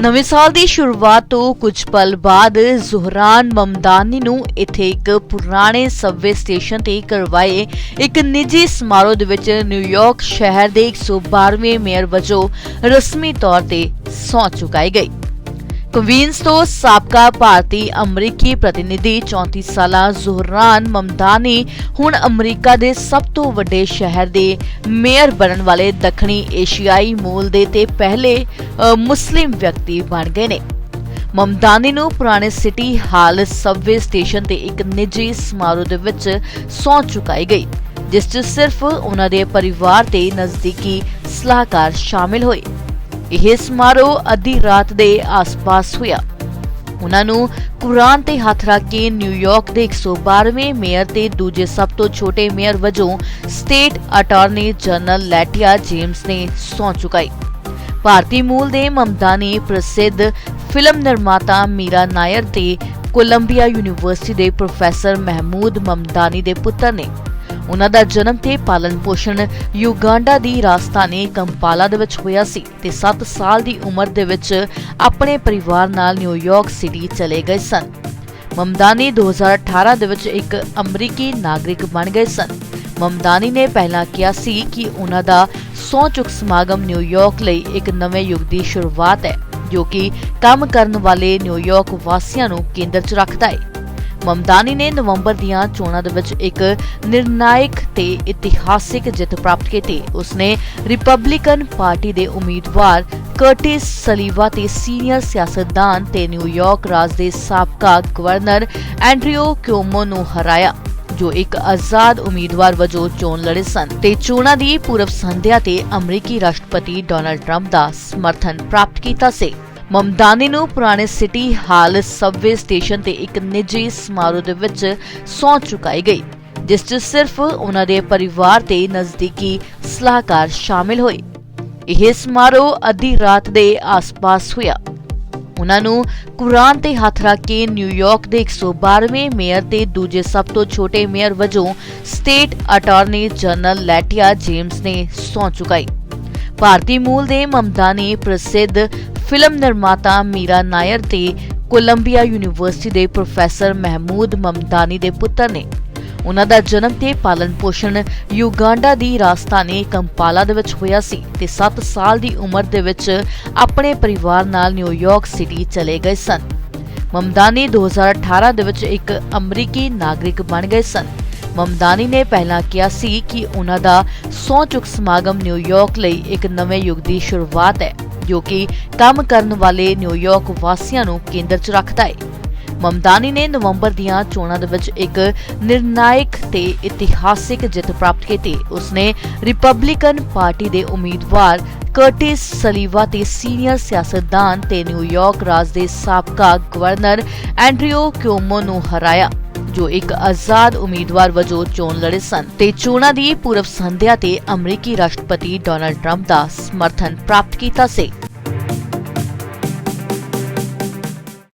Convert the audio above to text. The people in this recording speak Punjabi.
ਨਵੇਂ ਸਾਲ ਦੀ ਸ਼ੁਰੂਆਤ ਤੋਂ ਕੁਝ ਪਲ ਬਾਅਦ ਜ਼ੁਹਰਾਨ ਮਮਦਾਨੀ ਨੂੰ ਇੱਥੇ ਇੱਕ ਪੁਰਾਣੇ ਸਬਵੇ ਸਟੇਸ਼ਨ ਤੇ ਕਰਵਾਏ ਇੱਕ ਨਿੱਜੀ ਸਮਾਰੋਹ ਦੇ ਵਿੱਚ ਨਿਊਯਾਰਕ ਸ਼ਹਿਰ ਦੇ 112ਵੇਂ ਮੇਅਰ ਵਜੋਂ ਰਸਮੀ ਤੌਰ ਤੇ ਸਹੁੰ ਚੁਕਾਈ ਗਈ। ਕੁਵੀਨਸ ਤੋਂ ਸਾਬਕਾ ਭਾਰਤੀ ਅਮਰੀਕੀ ਪ੍ਰਤੀਨਿਧੀ 34 ਸਾਲਾ ਜ਼ੁਹਰਾਨ ਮਮਦਾਨੀ ਹੁਣ ਅਮਰੀਕਾ ਦੇ ਸਭ ਤੋਂ ਵੱਡੇ ਸ਼ਹਿਰ ਦੇ ਮੇਅਰ ਬਣਨ ਵਾਲੇ ਦੱਖਣੀ ਏਸ਼ੀਆਈ ਮੂਲ ਦੇ ਤੇ ਪਹਿਲੇ ਮੁਸਲਿਮ ਵਿਅਕਤੀ ਬਣ ਗਏ ਨੇ। ਮਮਦਾਨੀ ਨੂੰ ਪੁਰਾਣੇ ਸਿਟੀ ਹਾਲ ਸਬਵੇ ਸਟੇਸ਼ਨ ਤੇ ਇੱਕ ਨਿੱਜੀ ਸਮਾਰੋਹ ਦੇ ਵਿੱਚ ਸਹੁੰ ਚੁਕਾਈ ਗਈ, ਜਿਸ 'ਚ ਸਿਰਫ ਉਹਨਾਂ ਦੇ ਪਰਿਵਾਰ ਤੇ ਨਜ਼ਦੀਕੀ ਸਲਾਹਕਾਰ ਸ਼ਾਮਿਲ ਹੋਏ। ਇਹ ਸਮਾਰੋਹ ਅੱਧੀ ਰਾਤ ਦੇ ਆਸ-ਪਾਸ ਹੋਇਆ। ਉਹਨਾਂ ਨੂੰ ਕੁਰਾਨ ਤੇ ਹੱਥ ਰੱਖ ਕੇ ਨਿਊਯਾਰਕ ਦੇ 112ਵੇਂ ਮੇਅਰ ਤੇ ਦੂਜੇ ਸਭ ਤੋਂ ਛੋਟੇ ਮੇਅਰ ਵਜੋਂ state attorney general Letitia James ਨੇ ਸੌਂ ਚੁਕਾਈ। ਭਾਰਤੀ ਮੂਲ ਦੇ ਮਮਦਾਨੀ ਪ੍ਰਸਿੱਧ ਫਿਲਮ ਨਿਰਮਾਤਾ ਮੀਰਾ ਨਾਇਰ ਤੇ ਕੋਲੰਬੀਆ ਯੂਨੀਵਰਸਿਟੀ ਦੇ ਪ੍ਰੋਫੈਸਰ ਮਹਿਮੂਦ ਮਮਦਾਨੀ ਦੇ ਪੁੱਤਰ ਨੇ ਉਹਨਾਂ ਦਾ ਜਨਮ ਤੇ ਪਾਲਣ ਪੋਸ਼ਣ ਯੂਗਾਂਡਾ ਦੀ ਰਾਜਧਾਨੀ ਕੰਪਾਲਾ ਦੇ ਵਿੱਚ ਹੋਇਆ ਸੀ ਤੇ 7 ਸਾਲ ਦੀ ਉਮਰ ਦੇ ਵਿੱਚ ਆਪਣੇ ਪਰਿਵਾਰ ਨਾਲ ਨਿਊਯਾਰਕ ਸਿਟੀ ਚਲੇ ਗਏ ਸਨ। ਮਮਦਾਨੀ 2018 ਦੇ ਵਿੱਚ ਇੱਕ ਅਮਰੀਕੀ ਨਾਗਰਿਕ ਬਣ ਗਏ ਸਨ। ਮਮਦਾਨੀ ਨੇ ਪਹਿਲਾਂ ਕਿਹਾ ਸੀ ਕਿ ਉਹਨਾਂ ਦਾ ਸਹੁੰ ਚੁੱਕ ਸਮਾਗਮ ਨਿਊਯਾਰਕ ਲਈ ਇੱਕ ਨਵੇਂ ਯੁੱਗ ਦੀ ਸ਼ੁਰੂਆਤ ਹੈ, ਜੋ ਕਿ ਕੰਮ ਕਰਨ ਵਾਲੇ ਨਿਊਯਾਰਕ ਵਾਸੀਆਂ ਨੂੰ ਕੇਂਦਰ 'ਚ ਰੱਖਦਾ ਹੈ। ਮਮਦਾਨੀ ਨੇ ਨਵੰਬਰ ਦੀਆਂ ਚੋਣਾਂ ਦੇ ਵਿੱਚ ਇੱਕ ਨਿਰਣਾਇਕ ਤੇ ਇਤਿਹਾਸਿਕ ਜਿੱਤ ਪ੍ਰਾਪਤ ਕੀਤੀ। ਉਸਨੇ ਰਿਪਬਲਿਕਨ ਪਾਰਟੀ ਦੇ ਉਮੀਦਵਾਰ ਕਰਟਿਸ ਸਲੀਵਾ ਤੇ ਸੀਨੀਅਰ ਸਿਆਸਤਦਾਨ ਤੇ ਨਿਊਯਾਰਕ ਰਾਜ ਦੇ ਸਾਬਕਾ ਗਵਰਨਰ ਐਂਡਰਿਓ ਕਿਓਮੋ ਨੂੰ ਹਰਾਇਆ, ਜੋ ਇੱਕ ਆਜ਼ਾਦ ਉਮੀਦਵਾਰ ਵਜੋਂ ਚੋਣ ਲੜੇ ਸਨ ਤੇ ਚੋਣਾਂ ਦੀ ਪੂਰਵ ਸੰਧਿਆ ਤੇ ਅਮਰੀਕੀ ਰਾਸ਼ਟਰਪਤੀ ਡੋਨਲਡ ਟਰੰਪ ਦਾ ਸਮਰਥਨ ਪ੍ਰਾਪਤ ਕੀਤਾ ਸੀ। ਮਮਦਾਨੀ ਨੂੰ ਪੁਰਾਣੇ ਸਿਟੀ ਹਾਲ ਸਬਵੇ ਸਟੇਸ਼ਨ ਤੇ ਇੱਕ ਨਿੱਜੀ ਸਮਾਰੋਹ ਦੇ ਵਿੱਚ ਸਹੁੰ ਚੁਕਾਈ ਗਈ, ਜਿਸ 'ਚ ਸਿਰਫ ਉਹਨਾਂ ਦੇ ਪਰਿਵਾਰ ਤੇ ਨਜ਼ਦੀਕੀ ਸਲਾਹਕਾਰ ਸ਼ਾਮਿਲ ਹੋਏ। ਇਹ ਸਮਾਰੋਹ ਅੱਧੀ ਰਾਤ ਦੇ ਆਸ-ਪਾਸ ਹੋਇਆ। ਉਹਨਾਂ ਨੂੰ ਕੁਰਾਨ ਤੇ ਹੱਥ ਰੱਖ ਕੇ ਨਿਊਯਾਰਕ ਦੇ 112ਵੇਂ ਮੇਅਰ ਤੇ ਦੂਜੇ ਸਭ ਤੋਂ ਛੋਟੇ ਮੇਅਰ ਵਜੋਂ state attorney general Letitia James ਨੇ ਸਹੁੰ ਚੁਕਾਈ। ਭਾਰਤੀ ਮੂਲ ਦੇ ਮਮਦਾਨੀ ਪ੍ਰਸਿੱਧ ਫਿਲਮ ਨਿਰਮਾਤਾ ਮੀਰਾ ਨਾਇਰ ਤੇ ਕੋਲੰਬੀਆ ਯੂਨੀਵਰਸਿਟੀ ਦੇ ਪ੍ਰੋਫੈਸਰ ਮਹਿਮੂਦ ਮਮਦਾਨੀ ਦੇ ਪੁੱਤਰ ਨੇ। ਉਹਨਾਂ ਦਾ ਜਨਮ ਤੇ ਪਾਲਣ ਪੋਸ਼ਣ ਯੂਗਾਂਡਾ ਦੀ ਰਾਜਧਾਨੀ ਕੰਪਾਲਾ ਦੇ ਵਿੱਚ ਹੋਇਆ ਸੀ ਤੇ 7 ਸਾਲ ਦੀ ਉਮਰ ਦੇ ਵਿੱਚ ਆਪਣੇ ਪਰਿਵਾਰ ਨਾਲ ਨਿਊਯਾਰਕ ਸਿਟੀ ਚਲੇ ਗਏ ਸਨ। ਮਮਦਾਨੀ 2018 ਦੇ ਵਿੱਚ ਇੱਕ ਅਮਰੀਕੀ ਨਾਗਰਿਕ ਬਣ ਗਏ ਸਨ। ਮਮਦਾਨੀ ਨੇ ਪਹਿਲਾਂ ਕਿਹਾ ਸੀ ਕਿ ਉਹਨਾਂ ਦਾ ਸਹੁੰ ਚੁੱਕ ਸਮਾਗਮ ਨਿਊਯਾਰਕ ਲਈ ਇੱਕ ਨਵੇਂ ਯੁੱਗ ਦੀ ਸ਼ੁਰੂਆਤ ਹੈ। ਜੋ ਕਿ ਕੰਮ ਕਰਨ ਵਾਲੇ ਨਿਊਯਾਰਕ ਵਾਸੀਆਂ ਨੂੰ ਕੇਂਦਰ 'ਚ ਰੱਖਦਾ ਹੈ ਮਮਦਾਨੀ ਨੇ ਨਵੰਬਰ ਦੀਆਂ ਚੋਣਾਂ ਦੇ ਵਿੱਚ ਇੱਕ ਨਿਰਣਾਇਕ ਤੇ ਇਤਿਹਾਸਿਕ ਜਿੱਤ ਪ੍ਰਾਪਤ ਕੀਤੀ। ਉਸਨੇ ਰਿਪਬਲਿਕਨ ਪਾਰਟੀ ਦੇ ਉਮੀਦਵਾਰ ਕਰਟਿਸ ਸਲੀਵਾ ਤੇ ਸੀਨੀਅਰ ਸਿਆਸਤਦਾਨ ਤੇ ਨਿਊਯਾਰਕ ਰਾਜ ਦੇ ਸਾਬਕਾ ਗਵਰਨਰ ਐਂਡਰਿਓ ਕਿਓਮੋ ਨੂੰ ਹਰਾਇਆ, ਜੋ ਇੱਕ ਆਜ਼ਾਦ ਉਮੀਦਵਾਰ ਵਜੋਂ ਚੋਣ ਲੜੇ ਸਨ। ਤੇ ਚੋਣਾਂ ਦੀ ਪੂਰਵ ਸੰਧਿਆ ਤੇ ਅਮਰੀਕੀ ਰਾਸ਼ਟਰਪਤੀ ਡੋਨਲਡ ਟਰੰਪ ਦਾ ਸਮਰਥਨ ਪ੍ਰਾਪਤ ਕੀਤਾ ਸੀ।